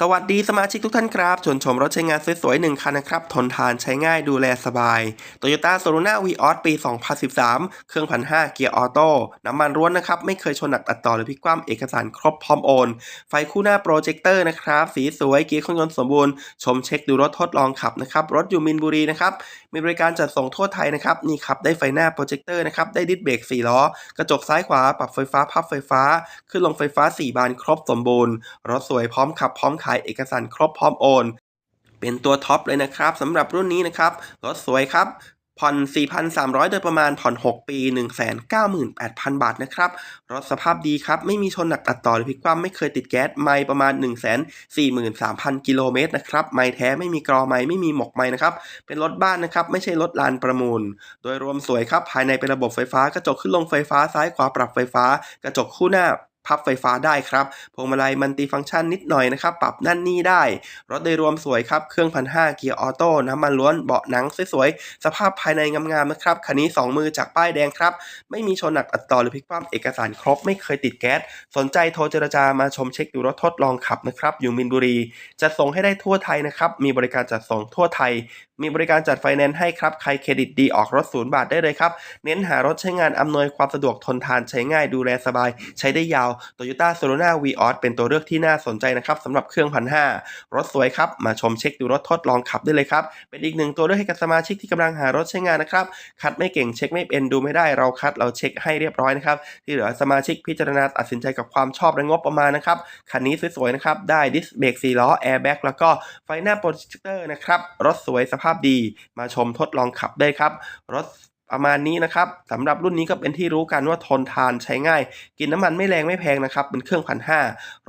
สวัสดีสมาชิกทุกท่านครับ ชวนชมรถใช้งานสวยๆหนึ่งคันนะครับ ทนทานใช้ง่ายดูแลสบาย Toyota s o l u n a v i o s ปี 2013 เครื่องพันห้าเกียร์ออโต้ น้ำมันร้วนนะครับ ไม่เคยชนหนักตัดต่อหรือพลิกคว่ำเอกสารครบพร้อมโอน ไฟคู่หน้าโปรเจคเตอร์นะครับ สีสวย เกียร์เครื่องยนต์สมบูรณ์ ชมเช็คดูรถทดลองขับนะครับ รถอยู่มินบุรีนะครับ มีบริการจัดส่งทั่วไทยนะครับ นี่ครับได้ไฟหน้าโปรเจคเตอร์นะครับ ได้ดิสเบรก4ล้อ กระจกซ้ายขวา ปรับไฟฟ้า พับไฟฟ้า ขึ้นลงไฟฟ้า 4 บานครบสมบูรณ์ รถสวยพร้อมขับพร้อมขายเอกสารครบพร้อมโอน เป็นตัวท็อปเลยนะครับสำหรับรุ่นนี้นะครับรถสวยครับผ่อน 4,300 โดยประมาณ ผ่อน 6 ปี 198,000 บาท นะครับ รถสภาพดีครับ ไม่มีชนหนักตัดต่อหรือพลิกคว่ำไม่เคยติดแก๊ส ไม่ประมาณ 143,000 กิโลเมตรนะครับ ไม่แท้ ไม่มีกรอไม่ไม่มีหมกไม่นะครับ เป็นรถบ้านนะครับ ไม่ใช่รถลานประมูล โดยรวมสวยครับ ภายในเป็นระบบไฟฟ้า กระจกขึ้นลงไฟฟ้า ซ้ายขวาปรับไฟฟ้า กระจกคู่หน้า พับไฟฟ้าได้ครับพวงมาลัยมันติฟังก์ชันนิดหน่อยนะครับ ปรับนั่นนี่ได้ รถโดยรวมสวยครับ เครื่องพันห้าเกียร์ออโต้น้ำมันล้วนเบาะหนังสวยๆ สภาพภายในงามๆนะครับ คันนี้ 2 มือจากป้ายแดงครับ ไม่มีชนหนักอัดต่อหรือพลิกคว่ำเอกสารครบ ไม่เคยติดแก๊ส สนใจโทรเจรจามาชมเช็คดูรถทดลองขับนะครับอยู่มินบุรี จะส่งให้ได้ทั่วไทยนะครับมีบริการจัดส่งทั่วไทย มีบริการจัดไฟแนนซ์ให้ครับใครเครดิตดีออกรถศูนย์บาทได้เลยครับเน้นหารถใช้งานอำนวยความสะดวกทนทานใช้ง่ายดูแลสบาย ใช้ได้ยาว Toyota s o l u n a v i o s เป็นตัวเลือกที่น่าสนใจนะครับสำหรับเครื่องพันห้ารถสวยครับ มาชมเช็คดูรถทดลองขับได้เลยครับ เป็นอีกหนึ่งตัวเลือกให้กับสมาชิกที่กำลังหารถใช้งานนะครับคัดไม่เก่งเช็คไม่เป็นดูไม่ได้เราคัดเราเช็คให้เรียบร้อยนะครับที่เหลือสมาชิกพิจารณาตัดสินใจกับความชอบและงบประมาณนะครับคันนี้สวยๆนะครับได้ดิสเบรก4ล้อแอร์แบ็กแล้วก็ไฟหน้าโปรเจคเตอร์นะครับรถสวยสภาพดี มาชมทดลองขับได้ครับรถ ประมาณนี้นะครับสำหรับรุ่นนี้ก็เป็นที่รู้กันว่าทนทานใช้ง่าย กินน้ำมันไม่แรงไม่แพงนะครับ เป็นเครื่องพันห้า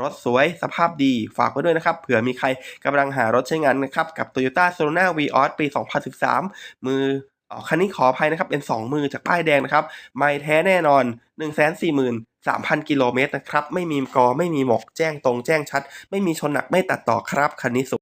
รถสวยสภาพดีฝากไว้ด้วยนะครับ เผื่อมีใครกำลังหารถใช้งานนะครับ กับ Toyota s o l u n a v i o s ปี 2013 มืออคันนี้ขออภัยนะครับ เป็น 2 มือจากป้ายแดงนะครับ ไม่แท้แน่นอน 143,000 กิโลเมตรนะครับ ไม่มีกอ ไม่มีหมก แจ้งตรง แจ้งชัด ไม่มีชนหนัก ไม่ตัดต่อครับ คันนี้สุด